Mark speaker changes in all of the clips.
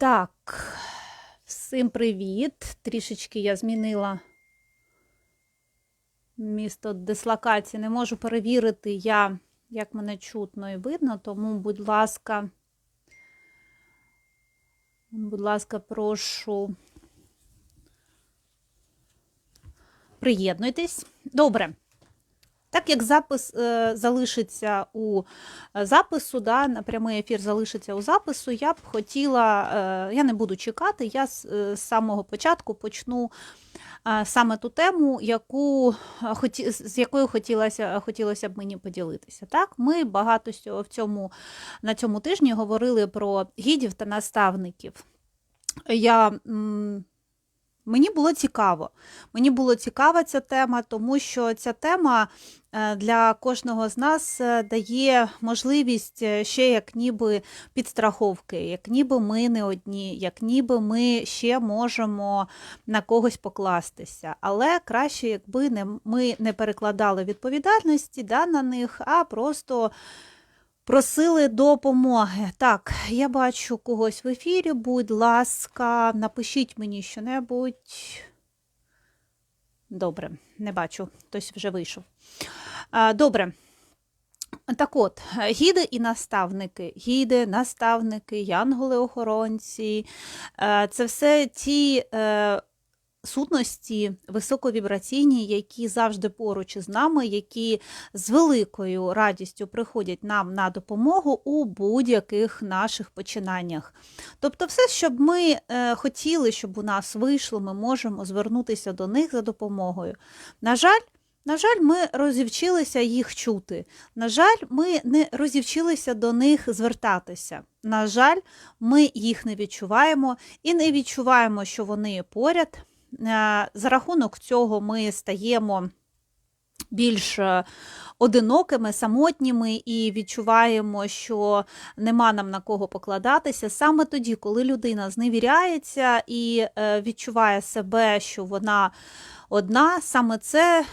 Speaker 1: Так, всім привіт. Трішечки я змінила місто дислокації. Не можу перевірити я, як мене чутно і видно, тому, будь ласка, будь ласка, прошу. Приєднуйтесь. Добре. Так як запис е, залишиться у е, запису, да, на прямий ефір залишиться у запису, я б хотіла, е, я не буду чекати, я з, е, з самого початку почну е, саме ту тему, яку, е, хоті, з якою хотілося, хотілося б мені поділитися. Так? Ми багато в цьому, на цьому тижні говорили про гідів та наставників. Я, м, мені було цікаво. Мені було цікава ця тема, тому що ця тема е, для кожного з нас е, дає можливість е, ще як ніби підстраховки, як ніби ми не одні, як ніби ми ще можемо на когось покластися. Але краще, якби не, ми не перекладали відповідальності да, на них, а просто. Просили допомоги. Так, я бачу когось в ефірі. Будь ласка, напишіть мені щонебудь. Добре, не бачу, хтось вже вийшов. Добре. Так от, гіди і наставники, гіди, наставники, янголи-охоронці е, це все ті е, сутності високовібраційні, які завжди поруч із нами, які з великою радістю приходять нам на допомогу у будь-яких наших починаннях. Тобто, все, щоб ми е, хотіли, щоб у нас вийшло, ми можемо звернутися до них за допомогою. На жаль, на жаль, ми розівчилися їх чути. На жаль, ми не розівчилися до них звертатися. На жаль, ми їх не відчуваємо і не відчуваємо, що вони поряд. Е, За рахунок цього ми стаємо більш е, одинокими, самотніми і відчуваємо, що нема нам на кого покладатися. Саме тоді, коли людина зневіряється і е, відчуває себе, що вона одна, саме це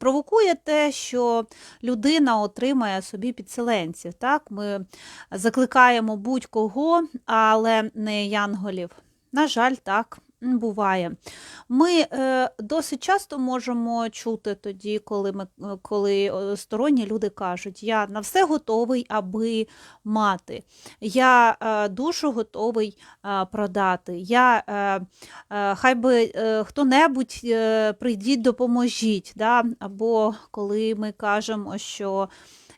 Speaker 1: провокує те, що людина отримає собі підселенців. Так? Ми закликаємо будь-кого, але не янголів. На жаль, так. Буває. Ми е, досить часто можемо чути тоді, коли, ми, е, коли е, сторонні люди кажуть, я на все готовий, аби мати, я е, душу готовий е, продати, я, е, е, хай би е, хто-небудь е, прийдіть, допоможіть. Да? Або коли ми кажемо, що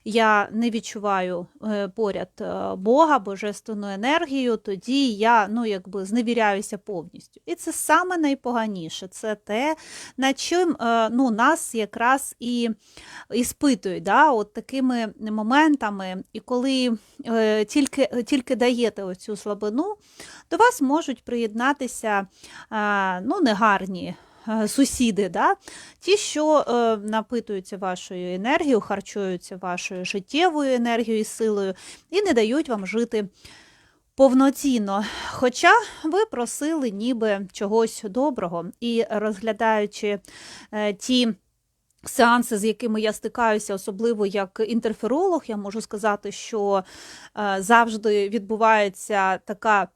Speaker 1: я не відчуваю е, поряд е, Бога, божественну енергію, тоді я ну, якби зневіряюся повністю. І це саме найпоганіше. Це те, над чим е, ну, нас якраз і іспитують да, от такими моментами. І коли тільки, тільки даєте оцю слабину, до вас можуть приєднатися ну, негарні сусіди, да? ті, що е, напитуються вашою енергією, харчуються вашою життєвою енергією і силою, і не дають вам жити повноцінно. Хоча ви просили ніби чогось доброго, і розглядаючи е, ті. Сеанси, з якими я стикаюся, особливо як інтерферолог, я можу сказати, що е, завжди відбувається така,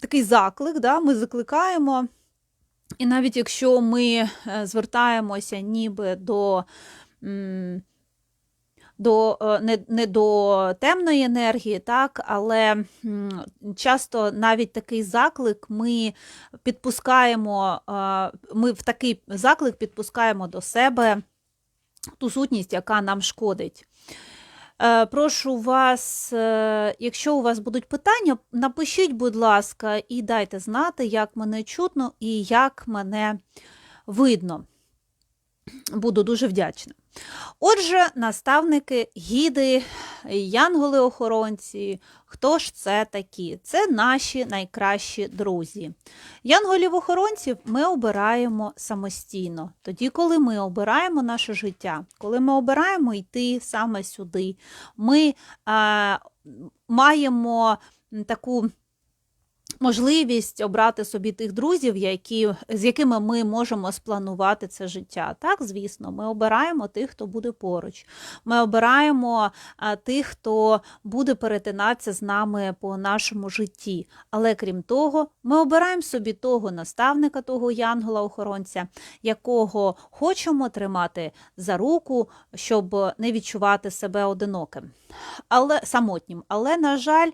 Speaker 1: такий заклик. Да? Ми закликаємо і навіть якщо ми е, звертаємося ніби до, до е, не, не до темної енергії, так, але часто навіть такий заклик ми підпускаємо, е, ми в такий заклик підпускаємо до себе ту сутність, яка нам шкодить. Е, Прошу вас, е, якщо у вас будуть питання, напишіть, будь ласка, і дайте знати, як мене чутно і як мене видно. Буду дуже вдячна. Отже, наставники, гіди, янголи-охоронці, хто ж це такі? Це наші найкращі друзі. Янголів-охоронців ми обираємо самостійно. Тоді, коли ми обираємо наше життя, коли ми обираємо йти саме сюди, ми а, маємо таку можливість обрати собі тих друзів, які, з якими ми можемо спланувати це життя. Так, звісно, ми обираємо тих, хто буде поруч. Ми обираємо тих, хто буде перетинатися з нами по нашому житті. Але крім того, ми обираємо собі того наставника, того янгола-охоронця, якого хочемо тримати за руку, щоб не відчувати себе одиноким, але самотнім. Але, на жаль,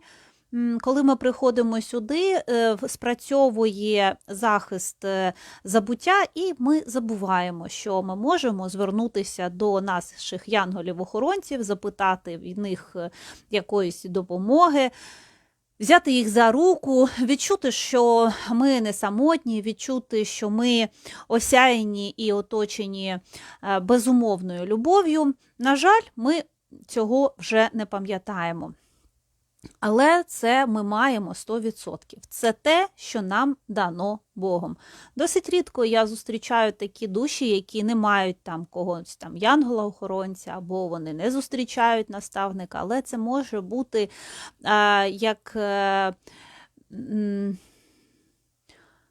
Speaker 1: Коли ми приходимо сюди, е, спрацьовує захист е, забуття, і ми забуваємо, що ми можемо звернутися до наших янголів-охоронців, запитати від них е, якоїсь допомоги. Взяти їх за руку, відчути, що ми не самотні, відчути, що ми осяяні і оточені безумовною любов'ю. На жаль, ми цього вже не пам'ятаємо. Але це ми маємо 100%. Це те, що нам дано Богом. Досить рідко я зустрічаю такі душі, які не мають там когось там янгола-охоронця, або вони не зустрічають наставника, але це може бути а, як. е,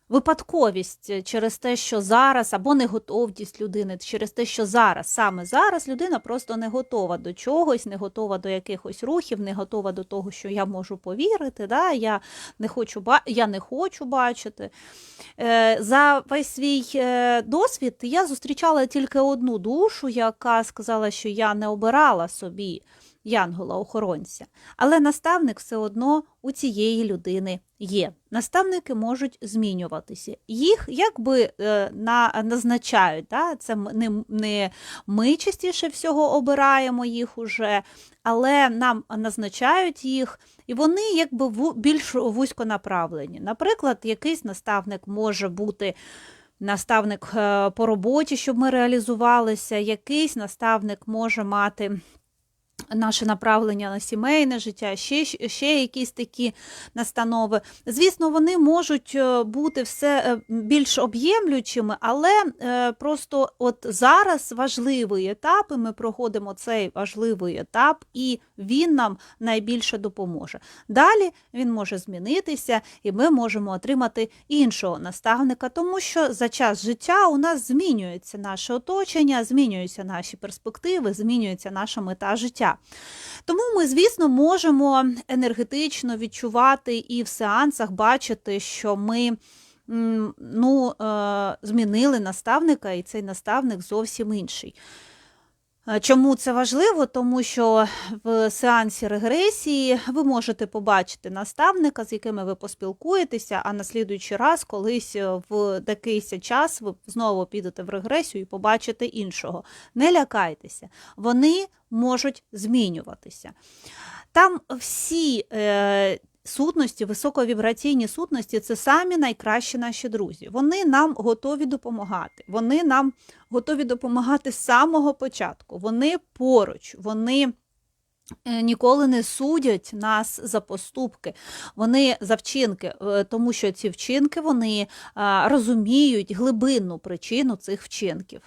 Speaker 1: Випадковість через те, що зараз, або неготовність людини, через те, що зараз, саме зараз людина просто не готова до чогось, не готова до якихось рухів, не готова до того, що я можу повірити, да? я, не хочу, я не хочу бачити. Е, За весь свій е, досвід я зустрічала тільки одну душу, яка сказала, що я не обирала собі янгола-охоронця. Але наставник все одно у цієї людини є. Наставники можуть змінюватися. Їх якби е, на, назначають. Да? Це не, не ми частіше всього обираємо їх уже, але нам назначають їх, і вони якби ву- більш вузьконаправлені. Наприклад, якийсь наставник може бути. Наставник е, по роботі, щоб ми реалізувалися, якийсь наставник може мати наше направлення на сімейне життя, ще, ще якісь такі настанови. Звісно, вони можуть е, бути все е, більш об'ємлючими, але е, просто от зараз важливий етап, і ми проходимо цей важливий етап, і він нам найбільше допоможе. Далі він може змінитися, і ми можемо отримати іншого наставника, тому що за час життя у нас змінюється наше оточення, змінюються наші перспективи, змінюється наша мета життя. Тому ми, звісно, можемо енергетично відчувати і в сеансах бачити, що ми ну, е, змінили наставника, і цей наставник зовсім інший. Е, Чому це важливо? Тому що в сеансі регресії ви можете побачити наставника, з якими ви поспілкуєтеся, а на слідуючий раз, колись е, в якийсь час ви знову підете в регресію і побачите іншого. Не лякайтеся, вони можуть змінюватися. Там всі е, сутності, високовібраційні сутності це самі найкращі наші друзі. Вони нам готові допомагати. Вони нам готові допомагати з самого початку. Вони поруч, вони. е, Ніколи не судять нас за поступки, вони за вчинки, е, тому що ці вчинки вони розуміють глибинну причину цих вчинків.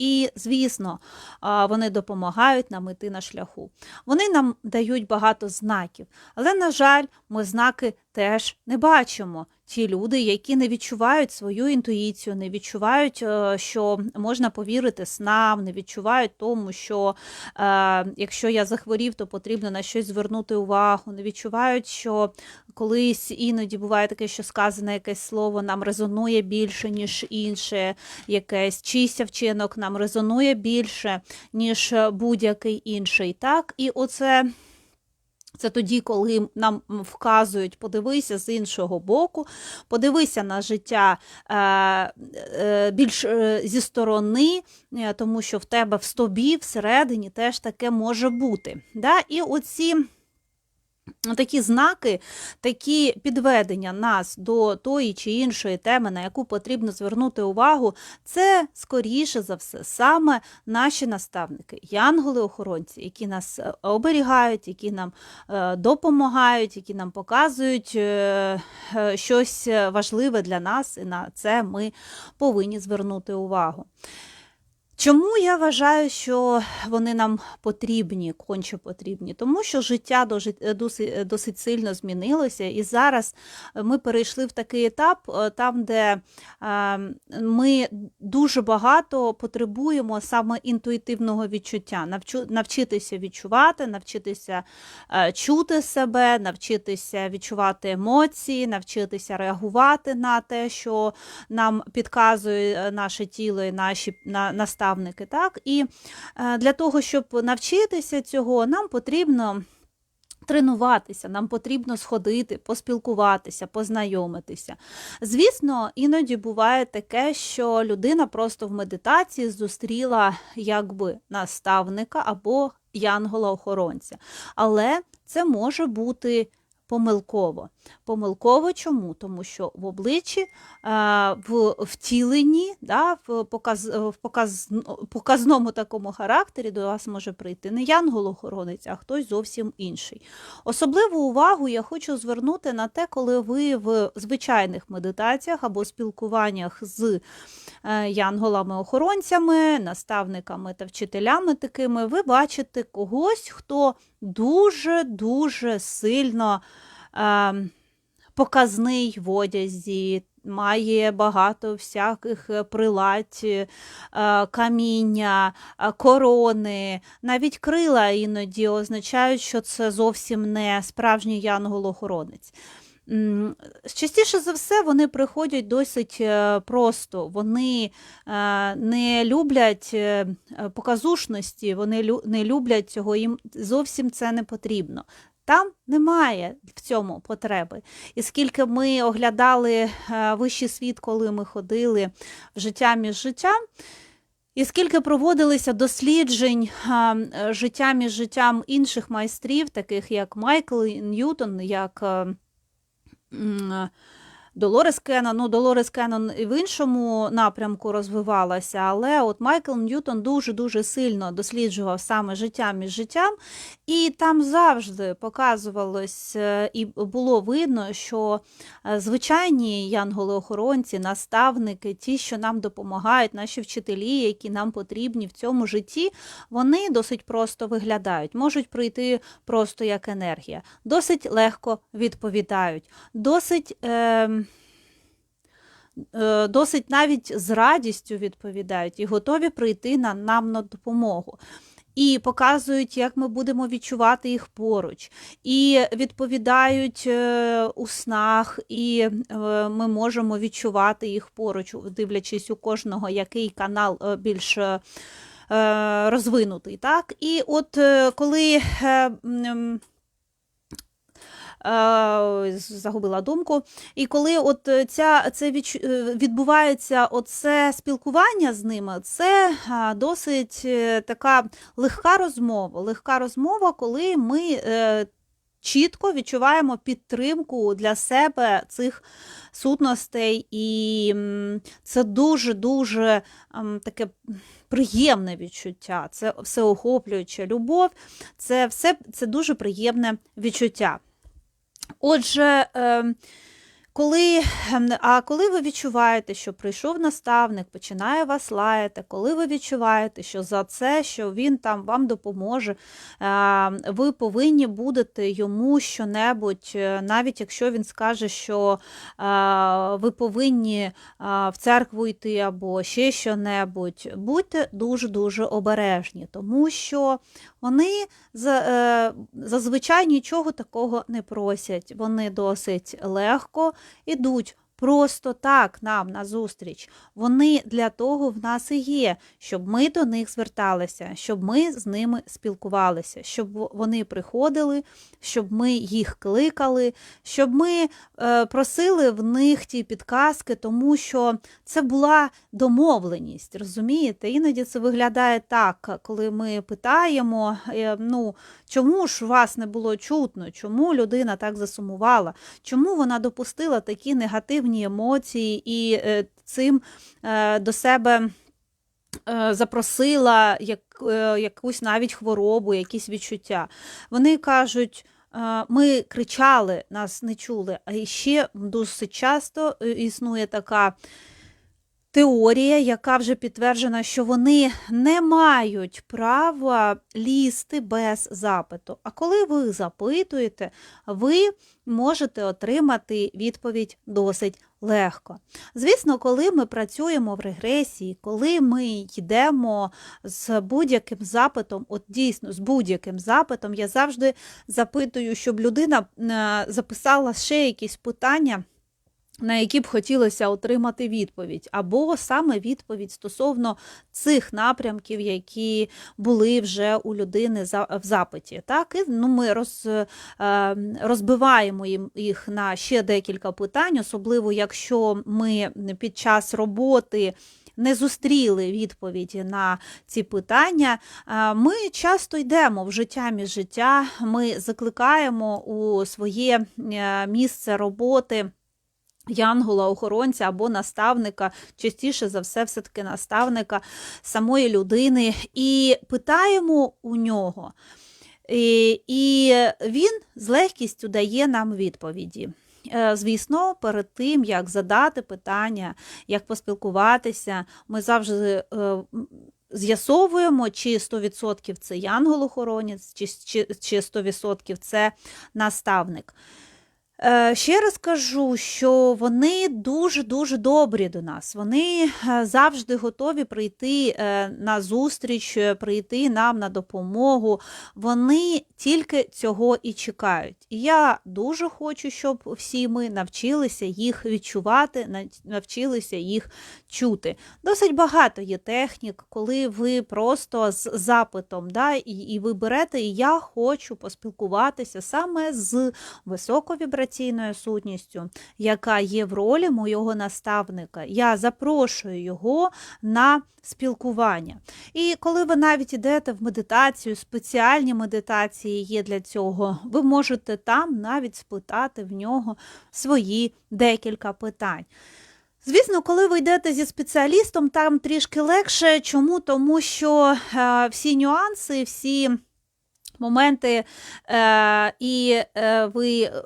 Speaker 1: І, звісно, вони допомагають нам іти на шляху. Вони нам дають багато знаків, але, на жаль, ми знаки теж не бачимо. Ті люди, які не відчувають свою інтуїцію, не відчувають, е, що можна повірити снам, не відчувають тому, що е, якщо я захворів, то потрібно на щось звернути увагу, не відчувають, що колись іноді буває таке, що сказане якесь слово нам резонує більше, ніж інше якесь, чийся вчинок нам резонує більше, ніж будь-який інший. Так? І оце. Це тоді, коли нам вказують, подивися з іншого боку, подивися на життя е, е, більш е, зі сторони, тому що в тебе в тобі всередині теж таке може бути. Да? І оці такі знаки, такі підведення нас до тої чи іншої теми, на яку потрібно звернути увагу, це скоріше за все саме наші наставники, янголи-охоронці, які нас е, оберігають, які нам е, допомагають, які нам показують е, щось важливе для нас, і на це ми повинні звернути увагу. Чому я вважаю, що вони нам потрібні, конче потрібні? Тому що життя досить, досить сильно змінилося, і зараз ми перейшли в такий етап, е, там, де е, ми дуже багато потребуємо саме інтуїтивного відчуття, навчитися відчувати, навчитися е, чути себе, навчитися відчувати емоції, навчитися реагувати на те, що нам підказує е, наше тіло і наші на, наставники. Так? І е, для того, щоб навчитися цього, нам потрібно. Тренуватися, нам потрібно сходити, поспілкуватися, познайомитися. Звісно, іноді буває таке, що людина просто в медитації зустріла якби наставника або янгола-охоронця. Але це може бути помилково. Помилково чому? Тому що в обличчі, е, в втіленні, да, в, показ, в показ, показному такому характері до вас може прийти не янгол-охоронець, а хтось зовсім інший. Особливу увагу я хочу звернути на те, коли ви в звичайних медитаціях або спілкуваннях з е, янголами-охоронцями, наставниками та вчителями такими, ви бачите когось, хто дуже-дуже сильно е, показний в одязі, має багато всяких е, приладь, е, каміння, е, корони, навіть крила іноді означають, що це зовсім не справжній янгол-охоронець. Частіше за все, вони приходять досить е, просто. Вони е, не люблять е, показушності, вони не люблять цього, їм зовсім це не потрібно. Там немає в цьому потреби. І скільки ми оглядали вищий світ, коли ми ходили в життя між життям, і скільки проводилися досліджень життя між життям інших майстрів, таких як Майкл Ньютон, як е, м, Долорес Кеннон, ну Долорес Кеннон і в іншому напрямку розвивалася, але от Майкл Ньютон дуже-дуже сильно досліджував саме життя між життям, і там завжди показувалось е, і було видно, що е, звичайні янголи-охоронці, наставники, ті, що нам допомагають, наші вчителі, які нам потрібні в цьому житті, вони досить просто виглядають, можуть прийти просто як енергія, досить легко відповідають, досить. Е, Досить навіть з радістю відповідають і готові прийти на нам на допомогу. І показують, як ми будемо відчувати їх поруч, і відповідають е, у снах, і е, ми можемо відчувати їх поруч, дивлячись у кожного, який канал е, більш е, е, розвинутий. Так? І от е, коли е, е, загубила думку. І коли от е, ця, це е, відбувається оце спілкування з ними, це досить е, така легка розмова. Легка розмова, коли ми е, чітко відчуваємо підтримку для себе цих сутностей, і це дуже-дуже таке приємне відчуття, це всеохоплююча любов, це все це дуже приємне відчуття. Отже, ем, коли, ем, а коли ви відчуваєте, що прийшов наставник, починає вас лаяти, коли ви відчуваєте, що за це, що він там вам допоможе, ем, ви повинні будете йому щонебудь, е, навіть якщо він скаже, що е, ви повинні е, в церкву йти або ще що-небудь, будьте дуже-дуже обережні, тому що вони е, зазвичай нічого такого не просять. Вони досить легко ідуть просто так нам назустріч. Вони для того в нас і є, щоб ми до них зверталися, щоб ми з ними спілкувалися, щоб вони приходили, щоб ми їх кликали, щоб ми е, просили в них ті підказки, тому що це була домовленість. Розумієте? Іноді це виглядає так, коли ми питаємо, е, ну, чому ж вас не було чутно, чому людина так засумувала, чому вона допустила такі негативні емоції і е, цим е, до себе. е, Запросила як, якусь навіть хворобу, якісь відчуття. Вони кажуть, ми кричали, нас не чули. А ще досить часто існує така теорія, яка вже підтверджена, що вони не мають права лізти без запиту. А коли ви запитуєте, ви можете отримати відповідь досить легко. Звісно, коли ми працюємо в регресії, коли ми йдемо з будь-яким запитом, от дійсно з будь-яким запитом, я завжди запитую, щоб людина е, записала ще якісь питання на які б хотілося отримати відповідь, або саме відповідь стосовно цих напрямків, які були вже у людини в запиті. Так, і ну, ми роз, е, розбиваємо їх на ще декілька питань, особливо якщо ми під час роботи. Не зустріли відповіді на ці питання. Е, ми часто йдемо в життя між життя, ми закликаємо у своє е, місце роботи янгола, охоронця або наставника, частіше за все, все-таки наставника самої людини, і питаємо у нього. І, і він з легкістю дає нам відповіді. Е, звісно, перед тим, як задати питання, як поспілкуватися, ми завжди е, з'ясовуємо, чи 100% це янгол-охоронець, чи 100% це наставник. Е, ще раз кажу, що вони дуже-дуже добрі до нас. Вони е, завжди готові прийти е, на зустріч, прийти нам на допомогу. Вони тільки цього і чекають. І я дуже хочу, щоб всі ми навчилися їх відчувати, навчилися їх чути. Досить багато є технік, коли ви просто з запитом да, і, і ви берете, і я хочу поспілкуватися саме з високовібраційним інформаційною сутністю, яка є в ролі моєго наставника. Я запрошую його на спілкування. І коли ви навіть йдете в медитацію, спеціальні медитації є для цього, ви можете там навіть спитати в нього свої декілька питань. Звісно, коли ви йдете зі спеціалістом, там трішки легше. Чому? Тому що е, всі нюанси, всі моменти, е, і е, ви е,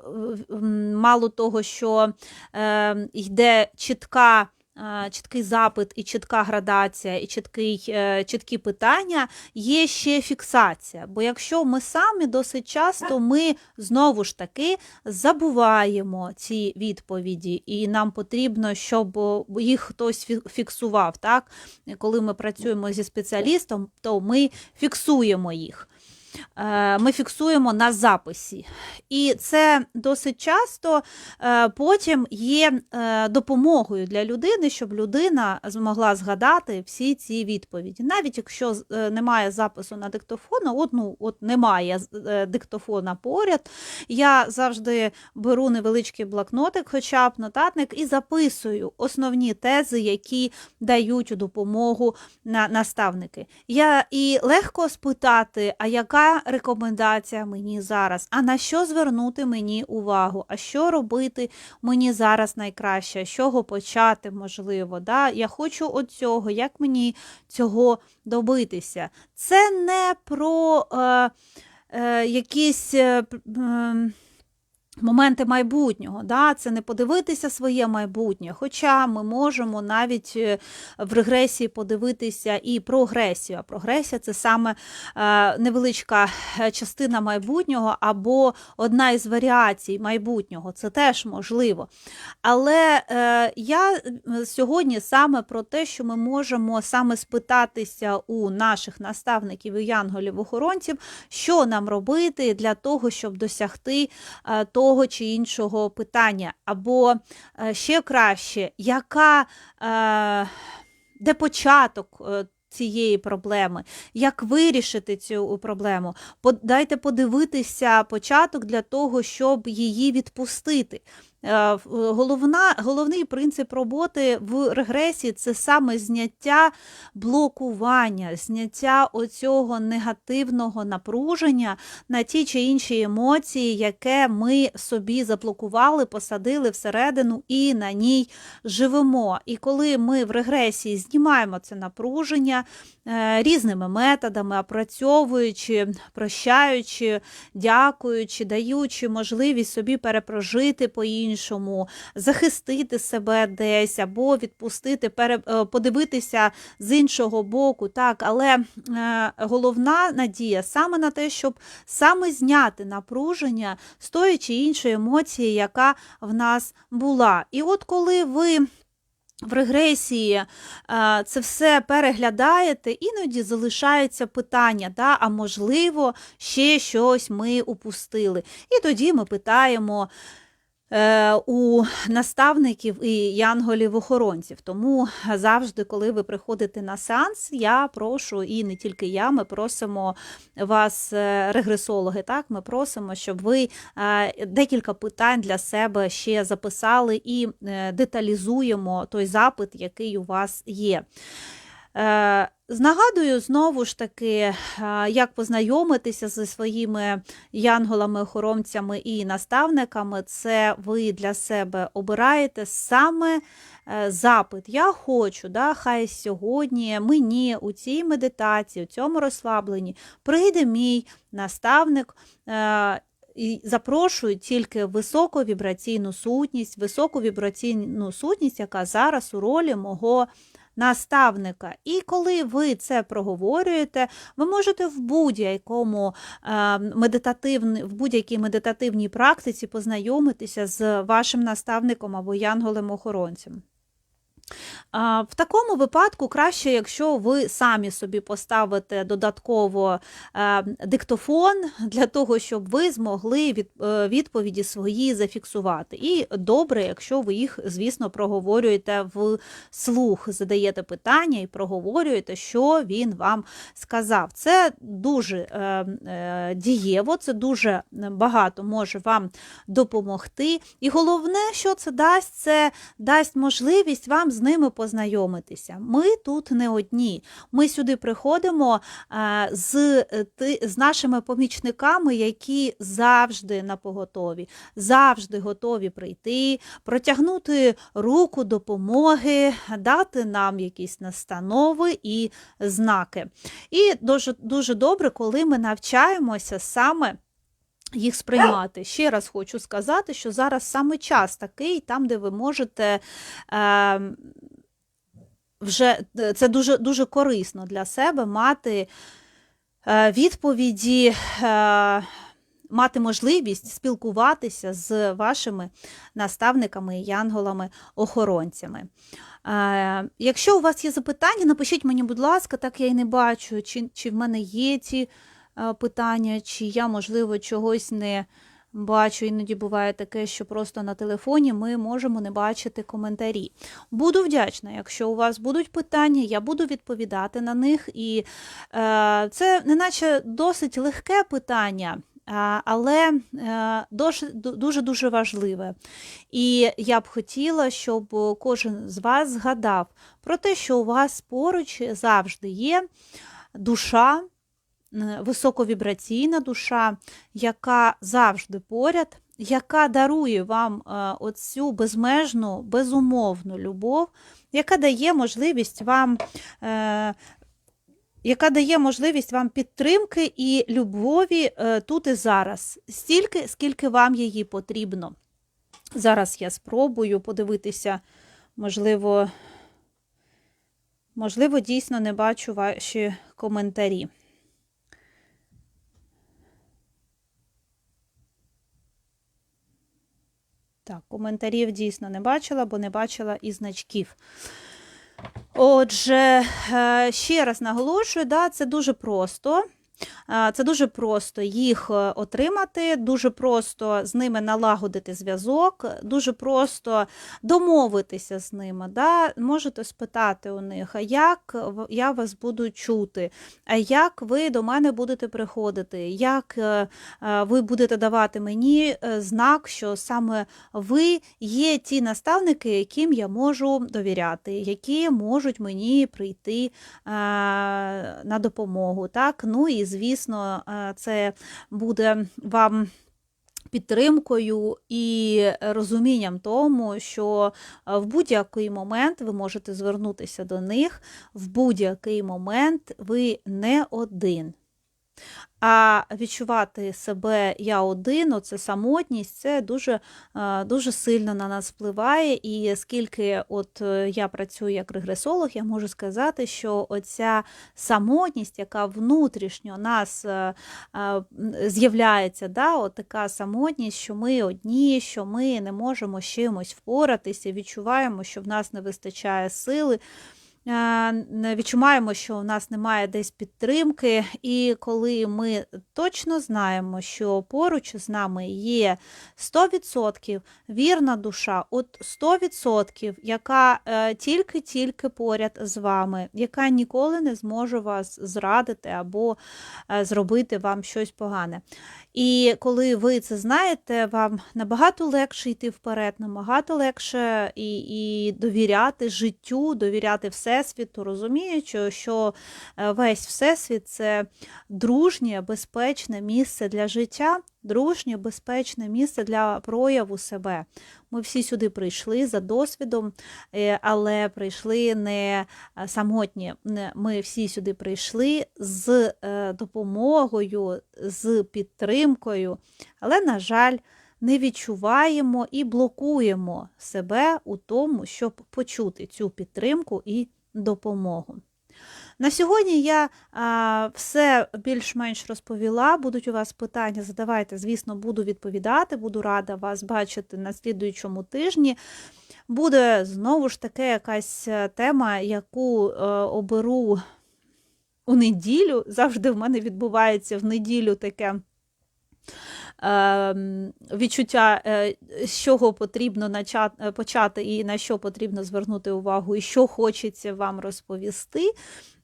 Speaker 1: мало того, що е, йде чітка. Е, чіткий запит, і чітка градація, і чіткий, чіткі питання, є ще фіксація. Бо якщо ми самі досить часто ми знову ж таки забуваємо ці відповіді, і нам потрібно, щоб їх хтось фіксував. Так? Коли ми працюємо зі спеціалістом, то ми фіксуємо їх. Е, ми фіксуємо на записі. І це досить часто е, потім є е, допомогою для людини, щоб людина змогла згадати всі ці відповіді. Навіть якщо немає запису на диктофон, от, ну, от немає диктофона поряд, я завжди беру невеличкий блокнотик, хоча б нотатник, і записую основні тези, які дають допомогу на наставники. Я І легко спитати, а яка рекомендація мені зараз? А на що звернути мені увагу? А що робити мені зараз найкраще? З чого почати можливо? Да? Я хочу оцього, як мені цього добитися? Це не про е, е, якісь. Е, Моменти майбутнього, да, це не подивитися своє майбутнє, хоча ми можемо навіть е, в регресії подивитися і прогресію. А прогресія це саме е, невеличка е, частина майбутнього або одна із варіацій майбутнього, це теж можливо. Але я сьогодні саме про те, що ми можемо саме спитатися у наших наставників і янголів-охоронців, що нам робити для того, щоб досягти того, того чи іншого питання, або е, ще краще, яка е, де початок е, цієї проблеми, як вирішити цю проблему. Дайте подивитися початок для того, щоб її відпустити. Е, головна, Головний принцип роботи в регресії це саме зняття блокування, зняття оцього негативного напруження на ті чи інші емоції, яке ми собі заблокували, посадили всередину і на ній живемо. І коли ми в регресії знімаємо це напруження е, різними методами, опрацьовуючи, прощаючи, дякуючи, даючи можливість собі перепрожити по іншому по-іншому, захистити себе десь або відпустити, е, подивитися з іншого боку. Так, але е, головна надія саме на те, щоб саме зняти напруження з тої чи іншої емоції, яка в нас була. І от коли ви в регресії е, це все переглядаєте, іноді залишається питання, да, а можливо, ще щось ми упустили. І тоді ми питаємо. Е, У наставників і янголів-охоронців. Тому завжди, коли ви приходите на сеанс, я прошу, і не тільки я, ми просимо вас, е, регресологи, так, ми просимо, щоб ви е, декілька питань для себе ще записали і деталізуємо той запит, який у вас є. Нагадую знову ж таки, е, як познайомитися зі своїми янголами-охоронцями і наставниками. Це ви для себе обираєте саме е, запит. Я хочу, да, хай сьогодні мені у цій медитації, у цьому розслабленні прийде мій наставник. е, і запрошую тільки високовібраційну сутність, високовібраційну сутність, яка зараз у ролі мого наставника. І коли ви це проговорюєте, ви можете в будь-якому е, в будь-якій медитативній практиці познайомитися з вашим наставником або янголем-охоронцем. В такому випадку краще, якщо ви самі собі поставите додатково е, диктофон для того, щоб ви змогли е, відповіді свої зафіксувати. І добре, якщо ви їх, звісно, проговорюєте в слух, задаєте питання і проговорюєте, що він вам сказав. Це дуже е, дієво, це дуже багато може вам допомогти. І головне, що це дасть, це дасть можливість вам з ними познайомитися. Ми тут не одні. Ми сюди приходимо е, з, е, з нашими помічниками, які завжди на поготові, завжди готові прийти, протягнути руку допомоги, дати нам якісь настанови і знаки. І дуже, дуже добре, коли ми навчаємося саме. Їх сприймати. Ще раз хочу сказати, що зараз саме час такий, там, де ви можете е, вже це дуже, дуже корисно для себе мати е, відповіді, е, мати можливість спілкуватися з вашими наставниками і янголами-охоронцями. Е, Якщо у вас є запитання, напишіть мені, будь ласка, так я і не бачу, чи, чи в мене є ці питання, чи я, можливо, чогось не бачу. Іноді буває таке, що просто на телефоні ми можемо не бачити коментарі. Буду вдячна, якщо у вас будуть питання, я буду відповідати на них. І е, це неначе досить легке питання. Але е, дуже-дуже важливе. І я б хотіла, щоб кожен з вас згадав про те, що у вас поруч завжди є душа, е, високовібраційна душа, яка завжди поряд, яка дарує вам е, оцю безмежну, безумовну любов, яка дає можливість вам. е, Яка дає можливість вам підтримки і любові е, тут і зараз, стільки, скільки вам її потрібно. Зараз я спробую подивитися, можливо, можливо, дійсно не бачу ваші коментарі. Так, коментарів дійсно не бачила, бо не бачила і значків. Отже, е, ще раз наголошую, да, це дуже просто. Е, Це дуже просто їх е, отримати, дуже просто з ними налагодити зв'язок, дуже просто домовитися з ними. Да? Можете спитати у них, як я вас буду чути, а як ви до мене будете приходити, як е, ви будете давати мені знак, що саме ви є ті наставники, яким я можу довіряти, які можуть мені прийти на допомогу. Так? Ну і звісно, е, це буде вам. Підтримкою і розумінням тому, що е, в будь-який момент ви можете звернутися до них, в будь-який момент ви не один. А відчувати себе я один, оце самотність, це дуже, е, дуже сильно на нас впливає. І скільки от е, я працюю як регресолог, я можу сказати, що оця самотність, яка внутрішньо нас е, з'являється, да, от така самотність, що ми одні, що ми не можемо з чимось впоратися, відчуваємо, що в нас не вистачає сили. Відчуваємо, що у нас немає десь підтримки, і коли ми точно знаємо, що поруч з нами є 100% вірна душа, от 100%, яка е, тільки-тільки поряд з вами, яка ніколи не зможе вас зрадити або е, зробити вам щось погане. І коли ви це знаєте, вам набагато легше йти вперед, набагато легше і, і довіряти життю, довіряти Всесвіту, розуміючи, що е, весь Всесвіт це дружнє, безпечне місце для життя, дружнє, безпечне місце для прояву себе. Ми всі сюди прийшли за досвідом, е, але прийшли не е, самотні. Ми всі сюди прийшли з допомогою, з підтримкою, але, на жаль, не відчуваємо і блокуємо себе у тому, щоб почути цю підтримку і допомогу. На сьогодні я а, все більш-менш розповіла. Будуть у вас питання, задавайте, звісно, буду відповідати. Буду рада вас бачити на слідуючому тижні. Буде знову ж таки якась е, тема, яку е, оберу у неділю. Завжди в мене відбувається в неділю таке. Ем, Відчуття, е, з чого потрібно е, почати і на що потрібно звернути увагу, і що хочеться вам розповісти.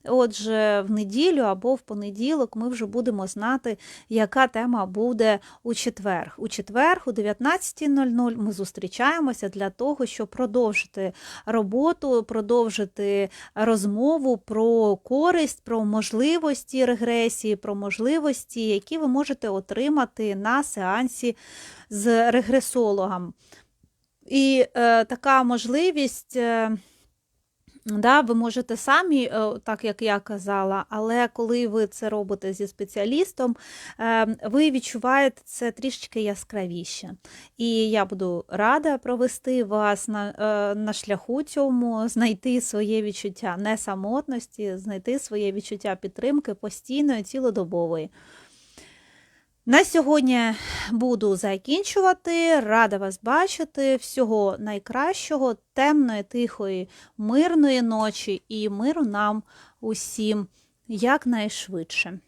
Speaker 1: Отже, в неділю або в понеділок ми вже будемо знати, яка тема буде у четвер. У четвер, о 19.00 ми зустрічаємося для того, щоб продовжити роботу, продовжити розмову про користь, про можливості регресії, про можливості, які ви можете отримати на сеансі з регресологом. І е, така можливість. Е, Да, ви можете самі, е, так як я казала, але коли ви це робите зі спеціалістом, е, ви відчуваєте це трішечки яскравіше. І я буду рада провести вас на, е, на шляху цьому, знайти своє відчуття несамотності, знайти своє відчуття підтримки постійної, цілодобової. На сьогодні буду закінчувати. Рада вас бачити. Всього найкращого, темної, тихої, мирної ночі і миру нам усім якнайшвидше.